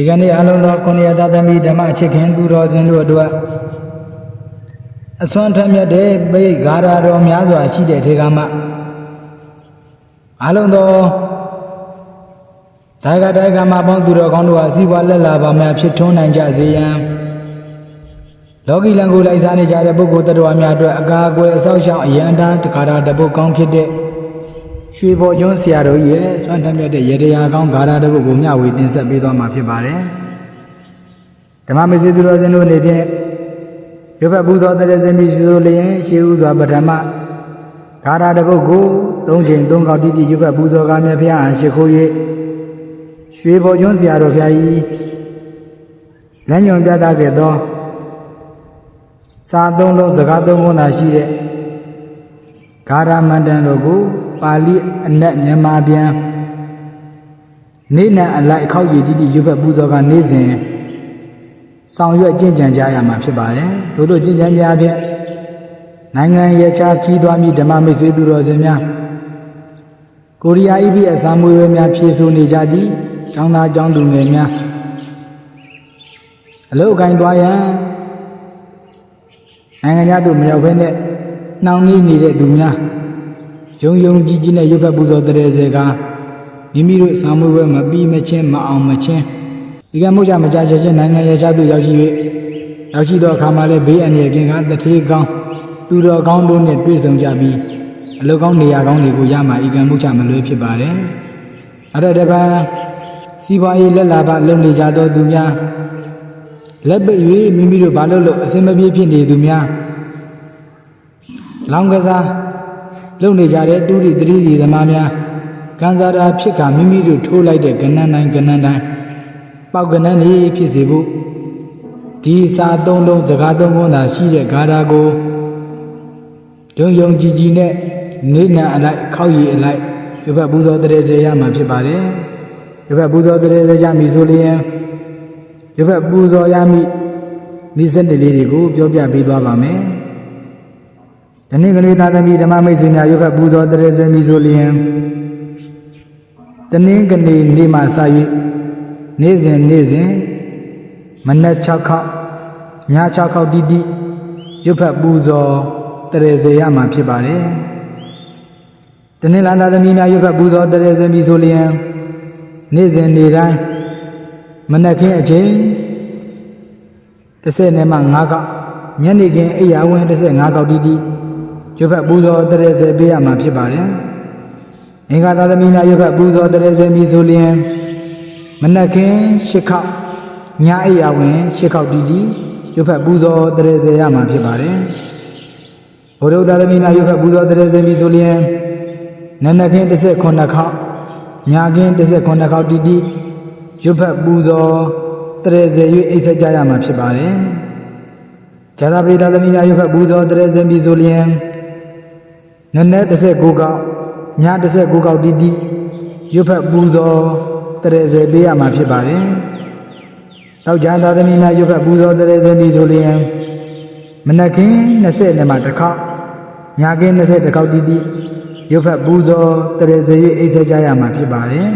ဒီကနေ့အလုံးသောခုနှစ်ရသသမီဓမ္မအချစ်ခင်သူတော်စင်တို့အတွက်အစွမ်းထက်မြတ်တဲ့ပိတ်ဂါရာတော်များစွာရှိတဲ့ထေကမအလုံးသောဇာကတိုက်ကမပေါင်းသူတော်ကောင်းတို့ဟာစီးပွားလက်လာပါများဖြစ်ထွန်းနိုင်ကြစေရန်လောကီလံကိုလိုက်စားနေကြတဲ့ပုဂ္ဂိုလ်တရားများအတွက်အကာအကွယ်အဆောက်အအုံအယံတာတခါတာတပုတ်ကောင်းဖြစ်တဲ့ ရွှေဘော်ကျွန်းဆရာတော်ကြီးရဲ့စွမ်းထက်မြတ်တဲ့ရေတရားကောင်းဂါရာတပုတ်ကိုမျှဝေတင်ဆက်ပေးသွားမှာဖြစ်ပါတယ်ဓမ္မမစ္စည်းသူတော်စင်တို့အနေဖြင့်ရုပ်ဘပူဇော်တဲ့စင်ပြီးဆိုလျင်ရှေးဥစွာပထမဂါရာတပုတ်ကို၃ချိန်၃ခေါက်တိတိရုပ်ဘပူဇော်ကားမြတ်ဖျားအားရှိခိုး၍ရွှေဘော်ကျွန်းဆရာတော်ဖျားကြီးလမ်းညွန်ပြသခဲ့သောစာသုံးလုံးစကားသုံးခုသာရှိတဲ့ဂါရမန္တန်တို့ကို ပါဠိအနက်မြန်မာပြန်နေနံအလိုက်အခောက်ရည်တိတိရုပ်ဘပူဇော်ကနေ့စဉ်ဆောင်ရွက်ကျင့်ကြံကြရမှာဖြစ်ပါတယ်တို့တို့ကျင့်ကြံကြအဖြစ်နိုင်ငံရဲ့ခြားခီးသွားမိဓမ္မမိတ်ဆွေသူတော်စင်များကိုရီးယား EB အစာမွေးဝဲများဖြည့်ဆို့နေကြသည့်ကျောင်းသားကျောင်းသူငယ်များအလုတ်ကိုင်းသွားရန်နိုင်ငံသားတို့မရောက်ဘဲနဲ့နှောင့်နှေးနေတဲ့သူများ ယုံယုံကြည်ကြည်နဲ့ရုပ်ဖက်ပူဇော်တဲ့စေကမိမိတို့စာမွေးဝဲမပြီးမချင်းမအောင်မချင်းဒီကမှုကြမကြချက်ချင်းနိုင်ငံရဲ့ခြားသူရောက်ရှိ၍ရောက်ရှိသောအခါမှာလည်းဘေးအန္တရာယ်ကင်းကတထေးကောင်းသူတော်ကောင်းတို့နဲ့တွေ့ဆုံကြပြီးအလုတ်ကောင်းနေရာကောင်းတွေကိုရမှာဤကံမှုချမလွဲဖြစ်ပါတယ်။အဲ့ဒါတပံစီးပွားရေးလက်လာပလုံနေကြသောသူများလက်ပိတ်၍မိမိတို့ဘာလို့လို့အစင်မပြေဖြစ်နေသူများလောင်ကစား လုံနေကြတဲ့တူရီတတိရီသမားများကံစားတာဖြစ်ကမိမိတို့ထိုးလိုက်တဲ့ကဏ္ဍတိုင်းကဏ္ဍတိုင်းပေါက်ကဏ္ဍနေဖြစ်စေဖို့ဒီစာသုံးလုံးစကားသုံးခုသာရှိတဲ့ဂါထာကိုဒုံယုံကြည်ကြည်နဲ့နေနံအလိုက်ခောက်ရည်အလိုက်ရဘပူဇော်တရေစေရမှာဖြစ်ပါတယ်ရဘပူဇော်တရေစေကြမည်ဆိုလျင်ရဘပူဇော်ရမည်ဤစနစ်လေးတွေကိုပြောပြပေးသွားပါမယ် ဒီနေ့ကလေးသားသမီးဓမ္မမိတ်ဆွေများရဘပူဇော်တရေစေမည်ဆိုလျင်တနင်္ဂနွေနေ့မှစ၍နေ့စဉ်နေ့စဉ်မနက်6ခေါက်ည6ခေါက်တိတိရွတ်ဖတ်ပူဇော်တရေစေရမှာဖြစ်ပါတယ်။တနေ့လာသားသမီးများရွတ်ဖတ်ပူဇော်တရေစေပြီဆိုလျင်နေ့စဉ်နေ့တိုင်းမနက်ခင်းအချိန်30နဲ့မှ9ခေါက်ညနေခင်းအိယာဝင်35ခေါက်တိတိ ရွတ်ဖတ်ပူဇော်တရေစေပေးရမှာဖြစ်ပါတယ်။အင်္ဂါသားသမီးများရွတ်ဖတ်ပူဇော်တရေစေပြီဆိုလျင်မနက်ခင်း8ခေါက်ညအိယာဝင်8ခေါက်တိတိရွတ်ဖတ်ပူဇော်တရေစေရမှာဖြစ်ပါတယ်ဘုရားသာသမီများရွတ်ဖတ်ပူဇော်တရေစေပြီဆိုလျင်နနက်ခင်း19ခေါက်ညခင်း19ခေါက်တိတိရွတ်ဖတ်ပူဇော်တရေစေ၍အိတ်ဆက်ကြရမှာဖြစ်ပါတယ်ဇာတာပရိသသမီများရွတ်ဖတ်ပူဇော်တရေစေပြီဆိုလျင် နနက်19ခေါက်ည19ခေါက်တိတိရွတ်ဖတ်ပူဇော်တရေစေပေးရမှာဖြစ်ပါတယ်။တောက်ကြသာသမီများရွတ်ဖတ်ပူဇော်တရေစေပြီဆိုလျင်မနက်ခင်း20နဲ့မှတစ်ခေါက်ညခင်း20တစ်ခေါက်တိတိရွတ်ဖတ်ပူဇော်တရေစေ၍အိတ်ဆက်ကြရမှာဖြစ်ပါတယ်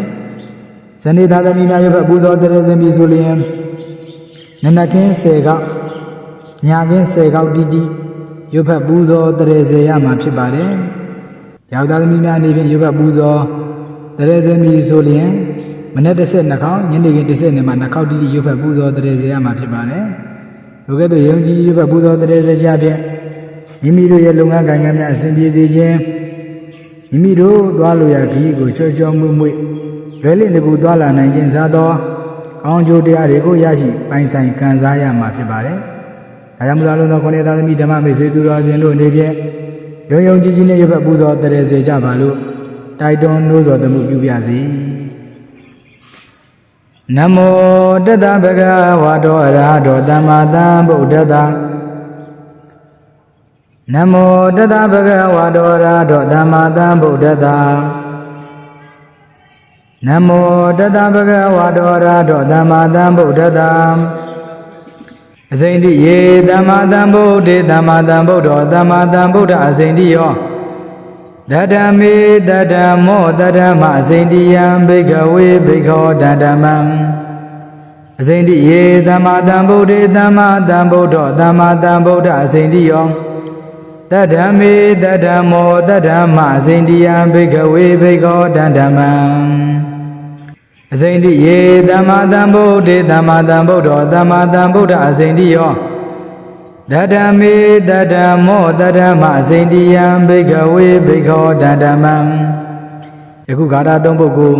။ဇန်နေသာသမီများရွတ်ဖတ်ပူဇော်တရေစေပြီဆိုလျင်နနက်ခင်း10ခေါက်ညခင်း10ခေါက်တိတိ ရွတ်ဖတ်ပူဇော်တရေစေရမှာဖြစ်ပါတယ်။ယောက်ျားသမီးများအနေဖြင့်ရွတ်ဖတ်ပူဇော်တရေစေမီဆိုလျင်မနေ့တစ်ဆက်နှစ်ခေါက်ညနေခင်းတစ်ဆက်နဲ့မှနှစ်ခေါက်တိတိရွတ်ဖတ်ပူဇော်တရေစေရမှာဖြစ်ပါတယ်။လိုကဲ့သို့ယုံကြည်ရွတ်ဖတ်ပူဇော်တရေစေချဖြင့်မိမိတို့ရဲ့လုပ်ငန်းကိုင်ငန်းများအစဉ်ပြေစေခြင်းမိမိတို့သွားလိုရာခရီးကိုချောချောမွေ့မွေ့လွယ်လင့်တကူသွားလာနိုင်ခြင်းစားသောကောင်းကျိုးတရားတွေကိုရရှိပိုင်ဆိုင်ခံစားရမှာဖြစ်ပါတယ်။ ဒါကြောင့်မူလာလုံးသောခொနည်းသားသမီးဓမ္မမိတ်ဆွေသူတော်စင်တို့အနေဖြင့်ယုံယုံကြည်ကြည်နဲ့ရွတ်ဖတ်ပူဇော်တရေစေကြပါလို့တိုက်တွန်းနှိုးဆော်သမှုပြုပါစေ။နမောတတဗုဒ္ဓဝါဒောအရဟတောသမ္မာသမ္ဗုဒ္ဓတနမောတတဗုဒ္ဓဝါဒောအရဟတောသမ္မာသမ္ဗုဒ္ဓတနမောတတဗုဒ္ဓဝါဒောအရဟတောသမ္မာသမ္ဗုဒ္ဓတ အစိမ့်တိယေသမ္မာသမ္ဗုဒ္ဓေသမ္မာသမ္ဗုဒ္ဓောသမ္မာသမ္ဗုဒ္ဓအစိမ့်တိယောတတမေတတမောတတမအစိမ့်တိယံဘိကဝေဘိခောတတမံအစိမ့်တိယေသမ္မာတံဗုဒ္ဓေသမ္မာတံဗုဒ္ဓောသမ္မာတံဗုဒ္ဓအစိမ့်တိယောတတ္ထမေတတ္ထမောတတ္ထမအစိမ့်တိယံဘိကဝေဘိကောတန္ဓမံ အစိမ့်တိယေသမ္မာတံဗုဒ္ဓေသမ္မာတံဗုဒ္ဓောသမ္မာတံဗုဒ္ဓအစိမ့်တိယောတတ္ထမေတတ္ထမောတတ္ထမအစိမ့်တိယံဘိကဝေဘိကောတန္ဓမံယခုဂါထာသုံးပုဒ်ကို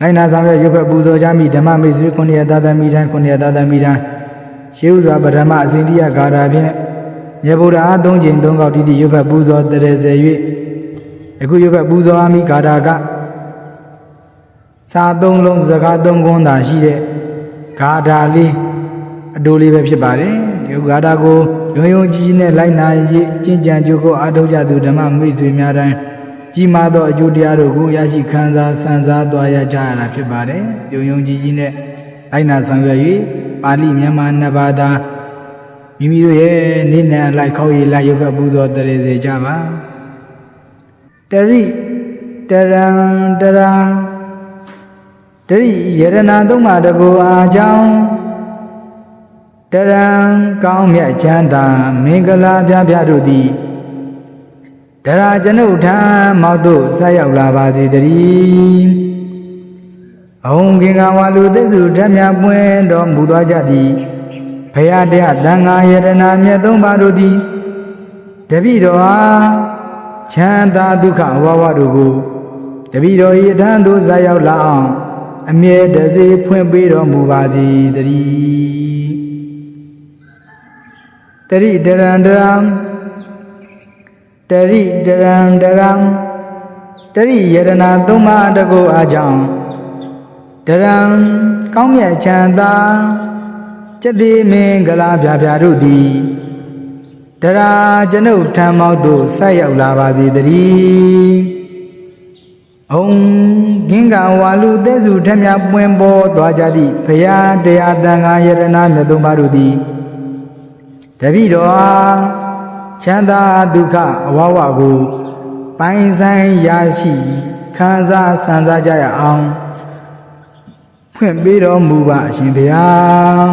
နိုင်နာဆောင်ရွက်ရုပ်ဖက်ပူဇော်ကြမိဓမ္မမိတ်ဆွေခုနှစ်ရသာသမီတိုင်းခုနှစ်ရသာသမီတိုင်းရှေးဥစွာပထမအစဉ်တိယဂါထာဖြင့်မြေဗုဒ္ဓအားသုံးချိန်သုံးခေါက်တိတိရုပ်ဖက်ပူဇော်တရေစေ၍ယခုရုပ်ဖက်ပူဇော်အားမိဂါထာက စာသုံးလုံးစကားသုံးခွန်းသာရှိတဲ့ဂါထာလေးအတူလေးပဲဖြစ်ပါတယ်ဒီဂါထာကိုယုံယုံကြည်ကြည်နဲ့လိုက်နာရည်ကျင့်ကြံကြိုးကိုအားထုတ်ကြသူဓမ္မမိတ်ဆွေများတိုင်းကြီးမားသောအကျိုးတရားတို့ကိုရရှိခံစားစံစားသွားရကြရတာဖြစ်ပါတယ်။ယုံယုံကြည်ကြည်နဲ့လိုက်နာဆောင်ရွက်၍ပါဠိမြန်မာနှစ်ဘာသာမိမိတို့ရဲ့နိနံအလိုက်ခေါက်ရည်လိုက်ရုပ်ကပူဇော်တရေစေကြပါ။တရိတရံတရာ တရိယရဏသုံးပါးတကူအားကြောင့်တရံကောင်းမြတ်ချမ်းသာမင်္ဂလာပြပြတို့သည်တရာကျွန်ုပ်ထံမောက်တို့ဆက်ရောက်လာပါစေတည်းအုံကင်္ဂဝါလူသစ္စုဓမြပွင့်တော်မူသွားကြသည်ဖရာတရားတန်ဃာယတနာမြတ်သုံးပါတို့သည်တပိတော်အားချမ်းသာဒုက္ခဝဝတို့ကိုတပိတော်ဤအထံသို့ဆက်ရောက်လာအောင် အမြဲတစေဖွင့်ပေးတော်မူပါစေတည်းတရိတရံတရံတရိတရံတရံတရိယရနာသုံးပါးတကုအားကြောင့်တရံကောင်းမြတ်ချမ်းသာကျက်တိမင်္ဂလာပြပြတို့သည်တရာကျွန်ုပ်ထံမောက်သို့ဆက်ရောက်လာပါစေတည်း အုံဂင်္ဂဝါလူသက်စုထမြပွင့်ပေါ်သွားကြသည့်ဘုရားတရားတန်ခါယရနာမြတ်သုံးပါးတို့သည်တပိတော်အားချမ်းသာဒုက္ခအဝဝကိုပိုင်ဆိုင်ရရှိခံစားဆံစားကြရအောင်ဖွင့်ပေးတော်မူပါအရှင်ဘုရား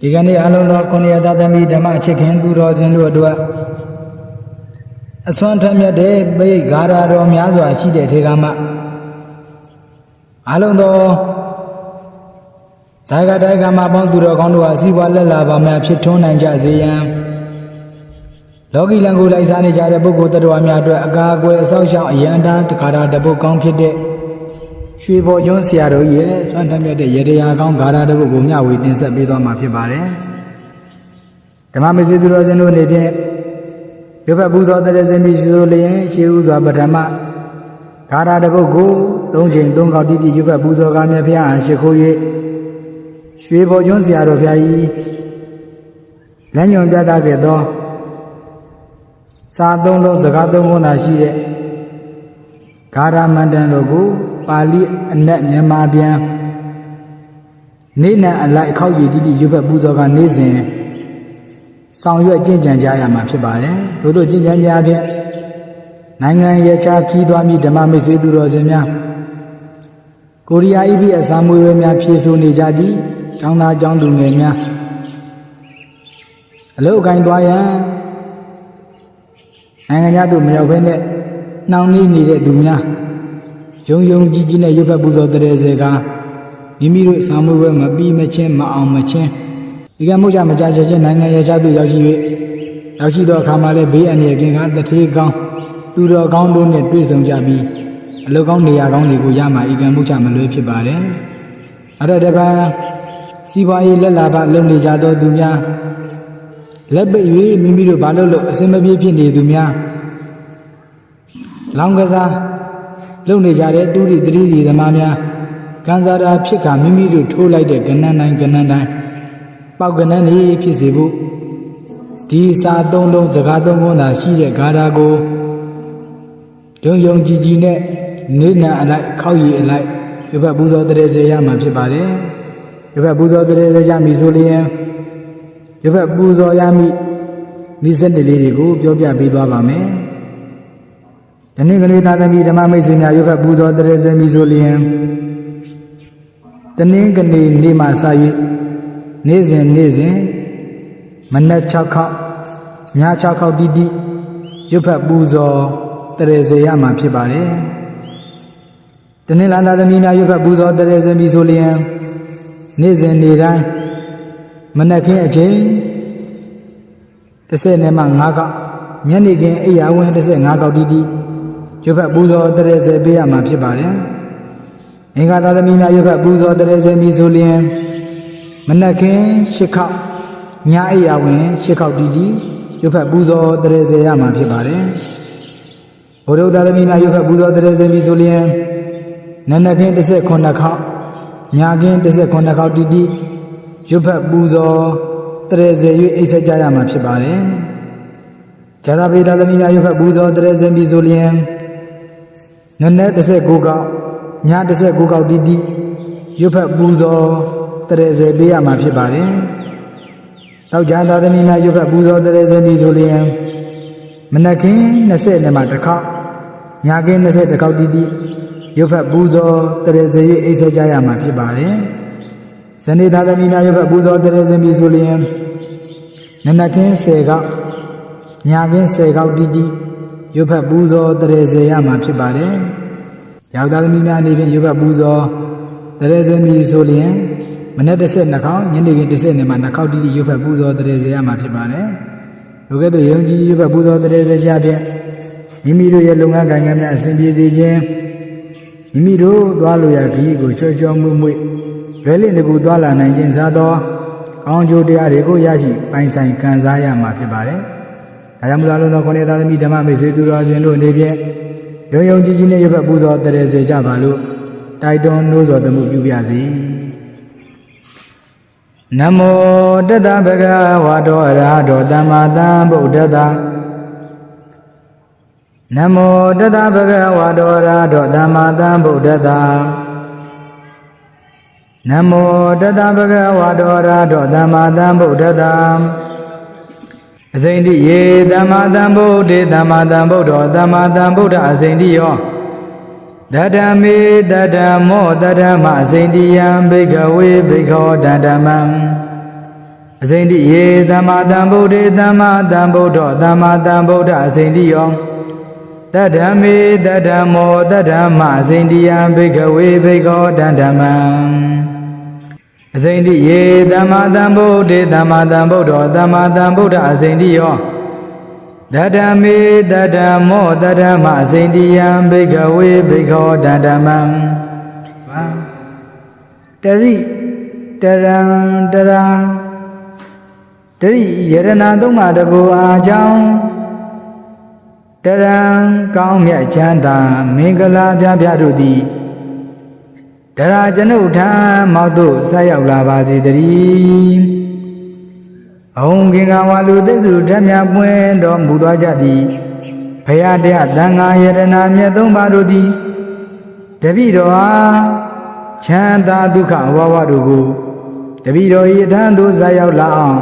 ဒီကနေ့အလုံးတော်ခုနှစ်ရသသမီဓမ္မအချစ်ခင်သူတော်စင်တို့အတွက် အစွမ်းထမြတ်တဲ့ပိတ်ဂါရတော်များစွာရှိတဲ့ထေကမအလုံးတော်ဒါကတိုက်ကမပေါင်းသူတော်ကောင်းတို့ဟာစီးပွားလက်လာပါများဖြစ်ထွန်းနိုင်ကြစေရန်လောကီလံကိုလိုက်စားနေကြတဲ့ပုဂ္ဂိုလ်တရားများအတွက်အကာအကွယ်အဆောက်အအုံအရန်တာတခါတာတပုတ်ကောင်းဖြစ်တဲ့ရွှေဘော်ကျွန်းဆရာတော်ကြီးရဲ့ဆွမ်းထမ်းမြတ်တဲ့ရေတရားကောင်းဂါရတပုတ်ကိုမျှဝေတင်ဆက်ပေးသွားမှာဖြစ်ပါတယ်ဓမ္မမေစီသူတော်စင်တို့အနေဖြင့် ရုပ်ဘပူဇော်တဲ့စင်ပြီးဆိုလျင်ရှေးဥစွာပထမဂါရတပုတ်ကို၃ချိန်၃ခေါက်တိတိရုပ်ဘပူဇော်ကားမြတ်ဖျားအားရှိခိုး၍ရွှေဘော်ကျွန်းဆရာတော်ဖျားကြီးလက်ညွန်ပြသခဲ့သောစာသုံးလုံးစကားသုံးခုသာရှိတဲ့ဂါရမန္တန်တို့ကိုပါဠိအနက်မြန်မာပြန်နေနံအလိုက်ခောက်ရည်တိတိရွတ်ဖက်ပူဇော်ကနေ့စဉ် ဆောင်ရွက်ကျင့်ကြံကြရမှာဖြစ်ပါတယ်တို့တို့ကျင့်ကြံကြအဖြစ်နိုင်ငံရဲ့ခြားခီးသွားမိဓမ္မမိတ်ဆွေသူတော်စင်များကိုရီးယား EBS စာမွေးဝဲများဖြည့်ဆို့နေကြသည်ကျောင်းသားကျောင်းသူငယ်များအလုတ်ကိုင်းသွားရန်နိုင်ငံသားတို့မရောက်ဘဲနဲ့နှောင်နှီးနေတဲ့သူများယုံယုံကြည်ကြည်နဲ့ရုပ်ဖက်ပူဇော်တဲ့စေကမိမိတို့စာမွေးဝဲမပြီးမချင်းမအောင်မချင်း ဒီကမုတ်ကြမကြချက်ချင်းနိုင်ငံရဲ့ခြားသူရောက်ရှိ၍ရောက်ရှိသောအခါမှာလည်းဘေးအန္တရာယ်ကင်းကတထေးကောင်းသူတော်ကောင်းတို့နဲ့တွေ့ဆုံကြပြီးအလုကောင်းနေရာကောင်းတွေကိုရမှာဤကံမုတ်ချမလွဲဖြစ်ပါတယ်။အဲ့ဒါတပံစီးပွားရေးလက်လာပလုပ်နေကြသောသူများလက်ပိတ်၍မိမိတို့ဘာလို့လို့အစင်မပြေဖြစ်နေသူများလောင်ကစားလုပ်နေကြတဲ့တူရီတတိရီသမားများကန်စားတာဖြစ်ကမိမိတို့ထိုးလိုက်တဲ့ကဏ္ဍတိုင်းကဏ္ဍတိုင်း ပေါက်ကဏ္ဍနေဖြစ်စေဖို့ဒီစာသုံးလုံးစကားသုံးခုသာရှိတဲ့ဂါထာကိုယုံယုံကြည်ကြည်နဲ့နေနာအလိုက်ခောက်ရည်အလိုက်ဒီဘက်ပူဇော်တရေစေရမှာဖြစ်ပါတယ်ဒီဘက်ပူဇော်တရေစေကြပြီဆိုလျင်ဒီဘက်ပူဇော်ရမည့်မိစက်တလေးတွေကိုပြောပြပေးသွားပါမယ်ဒီနေ့ကလေးသားသမီးဓမ္မမိတ်ဆွေများရုပ်ဖက်ပူဇော်တရေစေပြီဆိုလျင်တနင်္ဂနွေနေ့မှစ၍ နေ့စဉ်နေ့စဉ်မနက်6ခေါက်ည6ခေါက်တိတိရွတ်ဖတ်ပူဇော်တရေစေရမှာဖြစ်ပါတယ်တနင်္လာသာသမီများရွတ်ဖတ်ပူဇော်တရေစေပြီဆိုလျင်နေ့စဉ်နေ့တိုင်းမနက်ခင်းအချိန်30နဲ့မှ9ခေါက်ညနေခင်းအိယာဝင်35ခေါက်တိတိရွတ်ဖတ်ပူဇော်တရေစေပေးရမှာဖြစ်ပါတယ်အင်္ဂါသာသမီများရွတ်ဖတ်ပူဇော်တရေစေပြီဆိုလျင် မနက်ခင်း10ခေါက်ညအိယာဝင်10ခေါက်တိတိရွတ်ဖတ်ပူဇော်တရေစေရမှာဖြစ်ပါတယ်ဘုရားသာသမီများရွတ်ဖတ်ပူဇော်တရေစေပြီဆိုလျင်နနက်ခင်း19ခေါက်ညခင်း19ခေါက်တိတိရွတ်ဖတ်ပူဇော်တရေစေ၍အိပ်ဆက်ကြရမှာဖြစ်ပါတယ်ဇာတာပိသာသမီများရွတ်ဖတ်ပူဇော်တရေစေပြီဆိုလျင်နနက်19ခေါက်ည19ခေါက်တိတိရွတ်ဖတ်ပူဇော် တရေစေပေးရမှာဖြစ်ပါတယ်တောက်ကြသာသမီများရွတ်ဖတ်ပူဇော်တရေစေပြီဆိုလျင်မနက်ခင်း20နဲ့မှတစ်ခေါက်ညခင်း20တစ်ခေါက်တိတိရွတ်ဖတ်ပူဇော်တရေစေ၍အိပ်ဆက်ကြရမှာဖြစ်ပါတယ်ဇဏိသာသမီများရွတ်ဖတ်ပူဇော်တရေစေပြီဆိုလျင်နနက်ခင်း10ခေါက်ညခင်း10ခေါက်တိတိရွတ်ဖတ်ပူဇော်တရေစေရမှာဖြစ်ပါတယ်ယောက်ျားသမီးများအနေဖြင့်ရွတ်ဖတ်ပူဇော်တရေစေမီဆိုလျင် မနေ့တစ်ဆက်နှစ်ခေါက်ညနေခင်းတစ်ဆက်နဲ့မှနှစ်ခေါက်တိတိရွတ်ဖတ်ပူဇော်တရေစေရမှာဖြစ်ပါတယ်လိုကဲ့သို့ယုံကြည်ရွတ်ဖတ်ပူဇော်တရေစေချဖြင့်မိမိတို့ရဲ့လုပ်ငန်းကိုင်ငန်းများအစဉ်ပြေစေခြင်းမိမိတို့သွားလိုရာခရီးကိုချောချောမွေ့မွေ့လွယ်လင့်တကူသွားလာနိုင်ခြင်းစားသောကောင်းကျိုးတရားတွေကိုရရှိပိုင်ဆိုင်ခံစားရမှာဖြစ်ပါတယ်။ဒါကြောင့်မလားလို့သောခေါင်းရသားသမီးဓမ္မမိတ်ဆွေသူတော်စင်တို့အနေဖြင့်ယုံယုံကြည်ကြည်နဲ့ရပတ်ပူဇော်တရေစေကြပါလို့တိုက်တွန်းနှိုးဆော်သမှုပြုပြစီ။ နမောတတဗကဝါတောအရဟတောသမ္မာသမ္ဗုဒ္ဓတ္တနမောတတဗကဝါတောအရဟတောသမ္မာသမ္ဗုဒ္ဓတ္တနမောတတဗကဝါတောအရဟတောသမ္မာသမ္ဗုဒ္ဓတ္တအစိန္တိယေသမ္မာသမ္ဗုဒ္ဓေသမ္မာသမ္ဗုဒ္ဓောသမ္မာသမ္ဗုဒ္ဓအစိန္တိယော တတမေတတမောတတမအစိန္တိယံဘိကဝေဘိခောတတမံအစိန္တိယေသမ္မာသမ္ဗုဒ္ဓေသမ္မာသမ္ဗုဒ္ဓောသမ္မာသမ္ဗုဒ္ဓအစိန္တိယောတတမေတတမောတတမအစိန္တိယံဘိကဝေဘိခောတတမံအစိန္တိယေသမ္မာသမ္ဗုဒ္ဓေသမ္မာသမ္ဗုဒ္ဓောသမ္မာသမ္ဗုဒ္ဓအစိန္တိယော တတမေတတမောတတမအစိန္တိယံဘိကဝေဘိခောတတမံတရိတရံတရံတရိယရဏသုံးပါးတကူအားကြောင့်တရံကောင်းမြတ်ချမ်းသာမင်္ဂလာပြပြတို့သည်တရာကျွန်ုပ်ထံမောက်တို့ဆက်ရောက်လာပါစေတည်း အုံကင်္ဂဝါလူသစ္စုဓမြပွင့်တော်မူသွားကြသည်ဖရာတရားတန်ဃာယရနာမြတ်သုံးပါတို့သည်တပိတော်အားချမ်းသာဒုက္ခဝဝတို့ကိုတပိတော်ဤထံသို့ဆက်ရောက်လာအောင်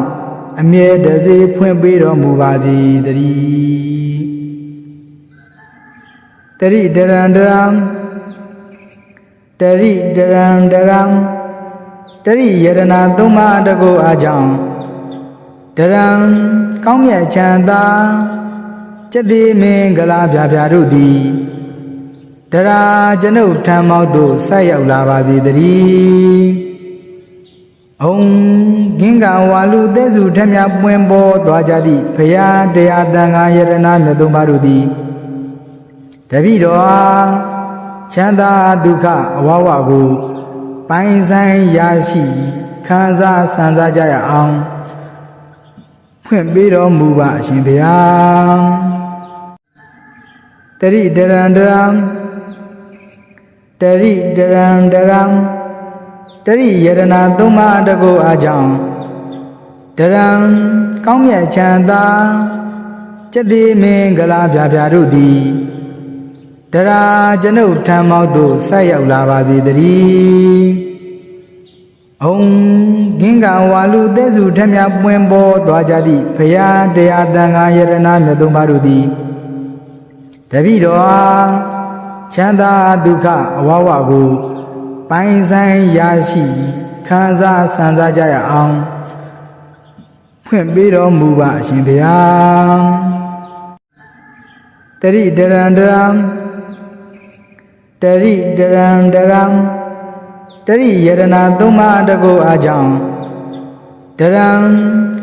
အမြဲတစေဖွင့်ပေးတော်မူပါစေတည်းတရိတရံတရံတရိတရံတရံတရိယရနာသုံးပါးတကုအားကြောင့် တရံကောင်းမြတ်ချမ်းသာကျက်တိမင်္ဂလာပြပြတို့သည်တရာကျွန်ုပ်ထံမောက်သို့ဆက်ရောက်လာပါစေတည်းအုံဂင်္ဂဝါလူသက်စုထမြပွင့်ပေါ်သွားကြသည့်ဘုရားတရားတန်ခါယရနာမြတ်သုံးပါးတို့သည်တပိတော်အားချမ်းသာဒုက္ခအဝဝကို ပိုင်ဆိုင်ရရှိခံစားဆန္ဒကြရအောင် ဖွင့်ပေးတော်မူပါအရှင်ဘုရားတရိတရံတရံတရိတရံတရံတရိယရနာသုံးပါးတကုအားကြောင့်တရံကောင်းမြတ်ချမ်းသာကျက်တိမင်္ဂလာပြပြတို့သည်တရာကျွန်ုပ်ထံမောက်သို့ဆက်ရောက်လာပါစေတည်း အုံဂင်္ဂဝါလူသက်စုထမြပွင့်ပေါ်သွားကြသည့်ဘုရားတရားတန်ခါယရနာမြတ်သုံးပါးတို့သည်တပိတော်အားချမ်းသာဒုက္ခအဝဝကိုပပိုင်ဆိုင်ရရှိခံစားဆန်စားကြရအောင်ဖွင့်ပေးတော်မူပါအရှင်ဘုရားတရိတရံတရံတရိတရံတရံ တရိယရနာသုံးပါးတကုအားကြောင့်တရံ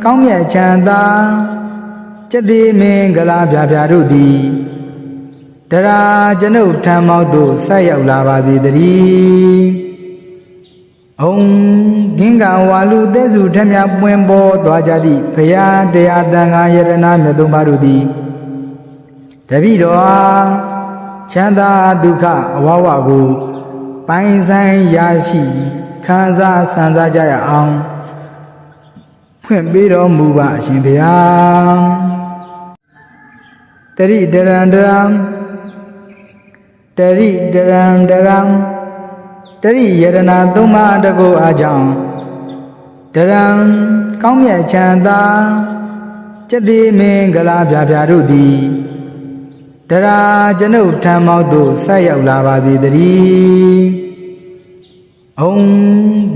ကောင်းမြတ်ချမ်းသာကျက်တိမင်္ဂလာပြပြတို့သည်တရာကျွန်ုပ်ထံမောက်သို့ဆက်ရောက်လာပါစေတည်းအုံဂင်္ဂဝါလူတဲစုထက်မြတ်ပွင့်ပေါ်သွားကြသည့်ဘုရားတရားတန်ခါယရနာမြတ်သုံးပါးတို့သည်တပိတော်အားချမ်းသာဒုက္ခအဝဝကို ပိုင်ဆိုင်ရရှိခံစားဆန်စားကြရအောင်ဖွင့်ပေးတော်မူပါအရှင်ဘုရားတရိတရံတရံတရိတရံတရံတရိယရနာသုံးပါးတကုအားကြောင့်တရံကောင်းမြတ်ချမ်းသာကျက်တိမင်္ဂလာပြပြတို့သည် တရာကျွန်ုပ်ထံမောက်သို့ဆက်ရောက်လာပါစေတည်းအုံ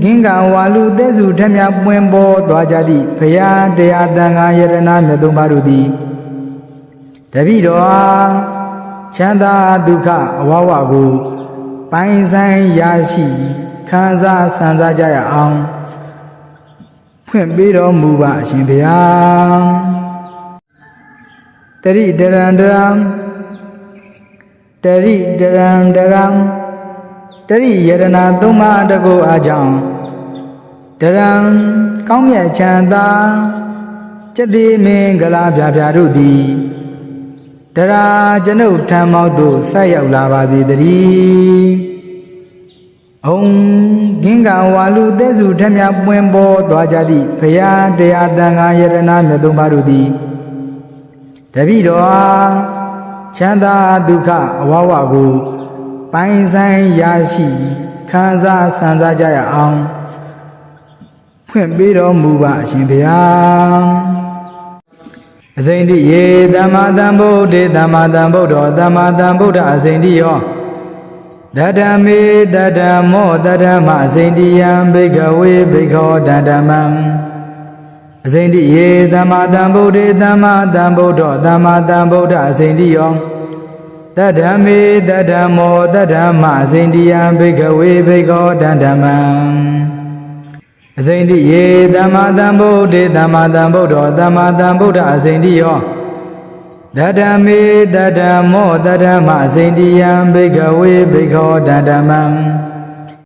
ဂင်္ဂဝါလူတဲစုထက်မြတ်ပွင့်ပေါ်သွားကြသည့်ဘုရားတရားတန်ခါယရနာမြတ်သုံးပါးတို့သည်တပိတော်အားချမ်းသာဒုက္ခအဝဝကိုပိုင်ဆိုင်ရရှိခံစားဆန်စားကြရအောင်ဖွင့်ပေးတော်မူပါအရှင်ဘုရားတရိတရံတရံ တရိတရံတရံတရိယရနာသုံးပါးတကုအားကြောင့်တရံကောင်းမြတ်ချမ်းသာကျက်တိမင်္ဂလာပြပြတို့သည်တရာကျွန်ုပ်ထံမောက်သို့ဆက်ရောက်လာပါစေတည်းအုံဂင်္ဂဝါလူတဲစုထက်မြတ်ပွင့်ပေါ်သွားကြသည့်ဘုရားတရားတန်ခါယရနာမြတ်သုံးပါးတို့သည်တပိတော်အား ချမ်းသာဒုက္ခအဝဝကိုပိုင်ဆိုင်ရရှိခံစားဆန်စားကြရအောင်ဖွင့်ပေးတော်မူပါအရှင်ဘုရားအစိမ့်တိယေသမ္မာသမ္ဗုဒ္ဓေသမ္မာသမ္ဗုဒ္ဓောသမ္မာသမ္ဗုဒ္ဓအစိမ့်တိယောတတမေတတမောတတမအစိမ့်တိယံဘိကဝေဘိခောတတမံ အစိမ့်တိယေသမ္မာသမ္ဗုဒ္ဓေသမ္မာသမ္ဗုဒ္ဓောသမ္မာသမ္ဗုဒ္ဓအစိမ့်တိယောတတမေတတမောတတမအစိမ့်တိယံဘိကဝေဘိခောတတမံအစိမ့်တိယေသမ္မာသမ္ဗုဒ္ဓေသမ္မာသမ္ဗုဒ္ဓောသမ္မာသမ္ဗုဒ္ဓအစိမ့်တိယောတတမေတတမောတတမအစိမ့်တိယံဘိကဝေဘိခောတတမံ